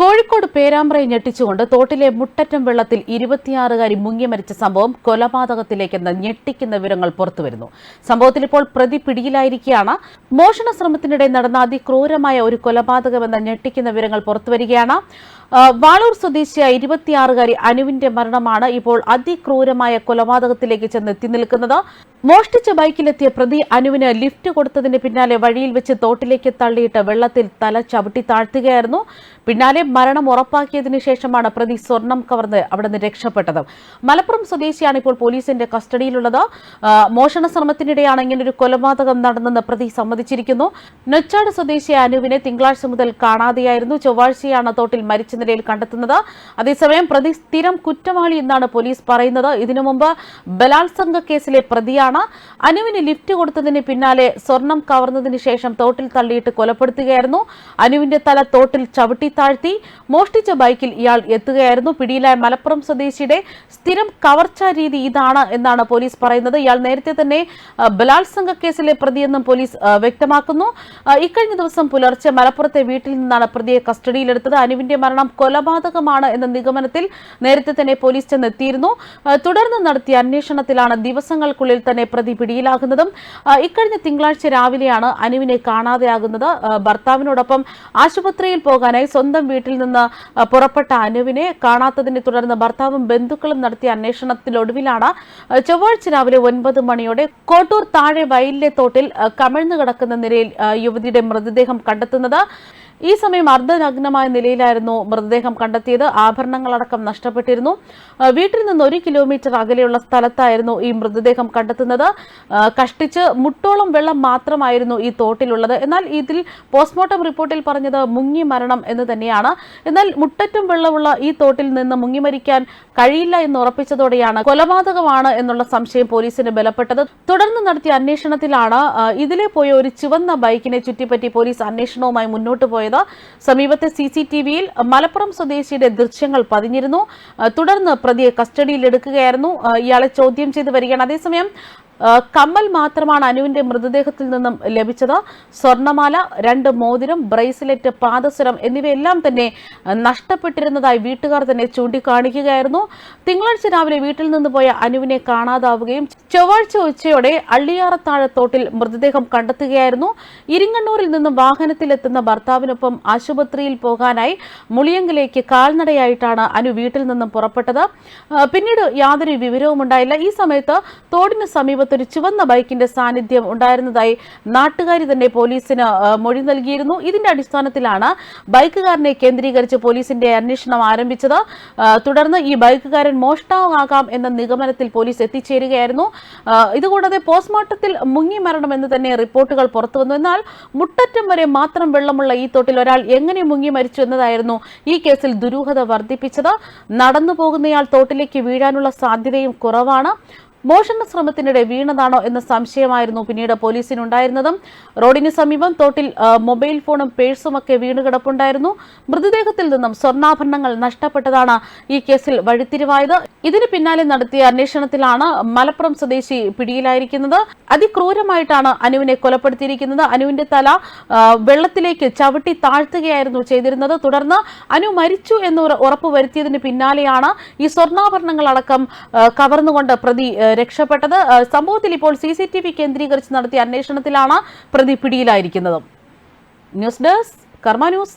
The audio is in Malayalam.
കോഴിക്കോട് പേരാമ്പ്രയെ ഞെട്ടിച്ചുകൊണ്ട് തോട്ടിലെ മുട്ടറ്റം വെള്ളത്തിൽ ഇരുപത്തിയാറുകാരി മുങ്ങി മരിച്ച സംഭവം കൊലപാതകത്തിലേക്കെന്ന് ഞെട്ടിക്കുന്ന വിവരങ്ങൾ പുറത്തുവരുന്നു. സംഭവത്തിൽ ഇപ്പോൾ പ്രതി പിടിയിലായിരിക്കുകയാണ്. മോഷണ ശ്രമത്തിനിടെ നടന്ന അതിക്രൂരമായ ഒരു കൊലപാതകമെന്ന ഞെട്ടിക്കുന്ന വിവരങ്ങൾ പുറത്തുവരികയാണ്. വാളൂർ സ്വദേശിയായ ഇരുപത്തിയാറുകാരി അനുവിന്റെ മരണമാണ് ഇപ്പോൾ അതിക്രൂരമായ കൊലപാതകത്തിലേക്ക് ചെന്ന് എത്തി നിൽക്കുന്നത്. മോഷ്ടിച്ച ബൈക്കിലെത്തിയ പ്രതി അനുവിന് ലിഫ്റ്റ് കൊടുത്തതിന് പിന്നാലെ വഴിയിൽ വെച്ച് തോട്ടിലേക്ക് തള്ളിയിട്ട് വെള്ളത്തിൽ തല ചവിട്ടി താഴ്ത്തുകയായിരുന്നു. പിന്നാലെ മരണം ഉറപ്പാക്കിയതിനു ശേഷമാണ് പ്രതി സ്വർണം കവർന്ന് അവിടെ നിന്ന് രക്ഷപ്പെട്ടത്. മലപ്പുറം സ്വദേശിയാണ് ഇപ്പോൾ പോലീസിന്റെ കസ്റ്റഡിയിലുള്ളത്. മോഷണ ശ്രമത്തിനിടെയാണ് ഇങ്ങനൊരു കൊലപാതകം നടന്നെന്ന് പ്രതി സമ്മതിച്ചിരിക്കുന്നു. നെച്ചാട് സ്വദേശിയായ അനുവിനെ തിങ്കളാഴ്ച മുതൽ കാണാതെയായിരുന്നു. ചൊവ്വാഴ്ചയാണ് തോട്ടിൽ മരിച്ച നിലയിൽ കണ്ടെത്തുന്നത്. അതേസമയം പ്രതി സ്ഥിരം കുറ്റവാളി എന്നാണ് പോലീസ് പറയുന്നത്. ഇതിനു മുമ്പ് ബലാത്സംഗ കേസിലെ പ്രതിയാണ് അനുവിന് ലിഫ്റ്റ് കൊടുത്തതിന് പിന്നാലെ സ്വർണം കവർന്നതിന് ശേഷം തോട്ടിൽ തള്ളിയിട്ട് കൊലപ്പെടുത്തുകയായിരുന്നു. അനുവിന്റെ തല തോട്ടിൽ ചവിട്ടി താഴ്ത്തി മോഷ്ടിച്ച ബൈക്കിൽ ഇയാൾ എത്തുകയായിരുന്നു. പിടിയിലായ മലപ്പുറം സ്വദേശിയുടെ സ്ഥിരം കവർച്ച രീതി ഇതാണ് എന്നാണ് പോലീസ് പറയുന്നത്. ഇയാൾ നേരത്തെ തന്നെ ബലാത്സംഗ കേസിലെ പ്രതിയെന്നും പോലീസ് വ്യക്തമാക്കുന്നു. ഇക്കഴിഞ്ഞ ദിവസം പുലർച്ചെ മലപ്പുറത്തെ വീട്ടിൽ നിന്നാണ് പ്രതിയെ കസ്റ്റഡിയിലെടുത്തത്. അനുവിന്റെ മരണം കൊലപാതകമാണ് എന്ന നിഗമനത്തിൽ നേരത്തെ തന്നെ പോലീസ് ചെന്നെത്തിയിരുന്നു. തുടർന്ന് നടത്തിയ അന്വേഷണത്തിലാണ് ദിവസങ്ങൾക്കുള്ളിൽ തന്നെ പ്രതി പിടിയിലാകുന്നതും ഇക്കഴിഞ്ഞ തിങ്കളാഴ്ച രാവിലെയാണ് അനുവിനെ കാണാതെയാകുന്നത്. ഭർത്താവിനോടൊപ്പം ആശുപത്രിയിൽ പോകാനായി സ്വന്തം വീട്ടിൽ നിന്ന് പുറപ്പെട്ട അനുവിനെ കാണാത്തതിനെ തുടർന്ന് ഭർത്താവും ബന്ധുക്കളും നടത്തിയ അന്വേഷണത്തിലൊടുവിലാണ് ചൊവ്വാഴ്ച രാവിലെ ഒൻപത് മണിയോടെ കോട്ടൂർ താഴെ വയലിലെ തോട്ടിൽ കമിഴ്ന്നു കിടക്കുന്ന നിലയിൽ യുവതിയുടെ മൃതദേഹം കണ്ടെത്തുന്നത്. ഈ സമയം അർദ്ധനഗ്നമായ നിലയിലായിരുന്നു മൃതദേഹം കണ്ടെത്തിയത്. ആഭരണങ്ങളടക്കം നഷ്ടപ്പെട്ടിരുന്നു. വീട്ടിൽ നിന്ന് ഒരു കിലോമീറ്റർ അകലെയുള്ള സ്ഥലത്തായിരുന്നു ഈ മൃതദേഹം കണ്ടെത്തുന്നത്. കഷ്ടിച്ച് മുട്ടോളം വെള്ളം മാത്രമായിരുന്നു ഈ തോട്ടിലുള്ളത്. എന്നാൽ ഇതിൽ പോസ്റ്റ്മോർട്ടം റിപ്പോർട്ടിൽ പറഞ്ഞത് മുങ്ങി മരണം എന്ന് തന്നെയാണ്. എന്നാൽ മുട്ടറ്റും വെള്ളമുള്ള ഈ തോട്ടിൽ നിന്ന് മുങ്ങി മരിക്കാൻ കഴിയില്ല എന്ന് ഉറപ്പിച്ചതോടെയാണ് കൊലപാതകമാണ് എന്നുള്ള സംശയം പോലീസിന് ബലപ്പെട്ടത്. തുടർന്ന് നടത്തിയ അന്വേഷണത്തിലാണ് ഇതിലെ പോയ ഒരു ചുവന്ന ബൈക്കിനെ ചുറ്റിപ്പറ്റി പോലീസ് അന്വേഷണവുമായി മുന്നോട്ട് പോയത്. സമീപത്തെ സി സി ടി വിയിൽ മലപ്പുറം സ്വദേശിയുടെ ദൃശ്യങ്ങൾ പതിഞ്ഞിരുന്നു. തുടർന്ന് പ്രതിയെ കസ്റ്റഡിയിൽ എടുക്കുകയായിരുന്നു. ഇയാളെ ചോദ്യം ചെയ്ത് വരികയാണ്. അതേസമയം കമ്മൽ മാത്രമാണ് അനുവിന്റെ മൃതദേഹത്തിൽ നിന്നും ലഭിച്ചത്. സ്വർണമാല രണ്ട് മോതിരം ബ്രേസ്ലെറ്റ് പാദസരം എന്നിവയെല്ലാം തന്നെ നഷ്ടപ്പെട്ടിരുന്നതായി വീട്ടുകാർ തന്നെ ചൂണ്ടിക്കാണിക്കുകയായിരുന്നു. തിങ്കളാഴ്ച രാവിലെ വീട്ടിൽ നിന്ന് പോയ അനുവിനെ കാണാതാവുകയും ചൊവ്വാഴ്ച ഉച്ചയോടെ അള്ളിയാറത്താഴത്തോട്ടിൽ മൃതദേഹം കണ്ടെത്തുകയായിരുന്നു. ഇരിങ്ങണ്ണൂരിൽ നിന്നും വാഹനത്തിലെത്തുന്ന ഭർത്താവിനൊപ്പം ആശുപത്രിയിൽ പോകാനായി മുളിയങ്കിലേക്ക് കാൽനടയായിട്ടാണ് അനു വീട്ടിൽ നിന്നും പുറപ്പെട്ടത്. പിന്നീട് യാതൊരു വിവരവും ഉണ്ടായില്ല ഈ സമയത്ത് തോടിന് സമീപത്ത് ഒരു ചുവന്ന ബൈക്കിന്റെ സാന്നിധ്യം ഉണ്ടായിരുന്നതായി നാട്ടുകാരി തന്നെ പോലീസിന് മൊഴി നൽകിയിരുന്നു. ഇതിന്റെ അടിസ്ഥാനത്തിലാണ് ബൈക്കുകാരനെ കേന്ദ്രീകരിച്ച് പോലീസിന്റെ അന്വേഷണം ആരംഭിച്ചത്. തുടർന്ന് ഈ ബൈക്കുകാരൻ മോഷ്ടാവാകാം എന്ന നിഗമനത്തിൽ പോലീസ് എത്തിച്ചേരുകയായിരുന്നു. ഇതുകൂടാതെ പോസ്റ്റ്മോർട്ടത്തിൽ മുങ്ങി മരണമെന്ന് തന്നെ റിപ്പോർട്ടുകൾ പുറത്തുവന്നു എന്നാൽ മുട്ടറ്റം വരെ മാത്രം വെള്ളമുള്ള ഈ തോട്ടിൽ ഒരാൾ എങ്ങനെ മുങ്ങി മരിച്ചു എന്നതായിരുന്നു ഈ കേസിൽ ദുരൂഹത വർദ്ധിപ്പിച്ചത്. നടന്നു പോകുന്നയാൾ തോട്ടിലേക്ക് വീഴാനുള്ള സാധ്യതയും കുറവാണ്. മോഷണ ശ്രമത്തിനിടെ വീണതാണോ എന്ന സംശയമായിരുന്നു പിന്നീട് പോലീസിനുണ്ടായിരുന്നതും. റോഡിന് സമീപം തോട്ടിൽ മൊബൈൽ ഫോണും പേഴ്സും ഒക്കെ വീണ് കിടപ്പുണ്ടായിരുന്നു മൃതദേഹത്തിൽ നിന്നും സ്വർണാഭരണങ്ങൾ നഷ്ടപ്പെട്ടതാണ് ഈ കേസിൽ വഴിത്തിരിവായത്. ഇതിന് പിന്നാലെ നടത്തിയ അന്വേഷണത്തിലാണ് മലപ്പുറം സ്വദേശി പിടിയിലായിരിക്കുന്നത്. അതിക്രൂരമായിട്ടാണ് അനുവിനെ കൊലപ്പെടുത്തിയിരിക്കുന്നത്. അനുവിന്റെ തല വെള്ളത്തിലേക്ക് ചവിട്ടി താഴ്ത്തുകയായിരുന്നു ചെയ്തിരുന്നത്. തുടർന്ന് അനു മരിച്ചു എന്ന് ഉറപ്പുവരുത്തിയതിന് ഉറപ്പ് വരുത്തിയതിന് പിന്നാലെയാണ് ഈ സ്വർണാഭരണങ്ങളടക്കം കവർന്നുകൊണ്ട് പ്രതി രക്ഷപ്പെട്ടത്. സംഭവത്തിൽ ഇപ്പോൾ സി സി ടി വി കേന്ദ്രീകരിച്ച് നടത്തിയ അന്വേഷണത്തിലാണ് പ്രതി പിടിയിലായിരിക്കുന്നത്. News desk Karma news.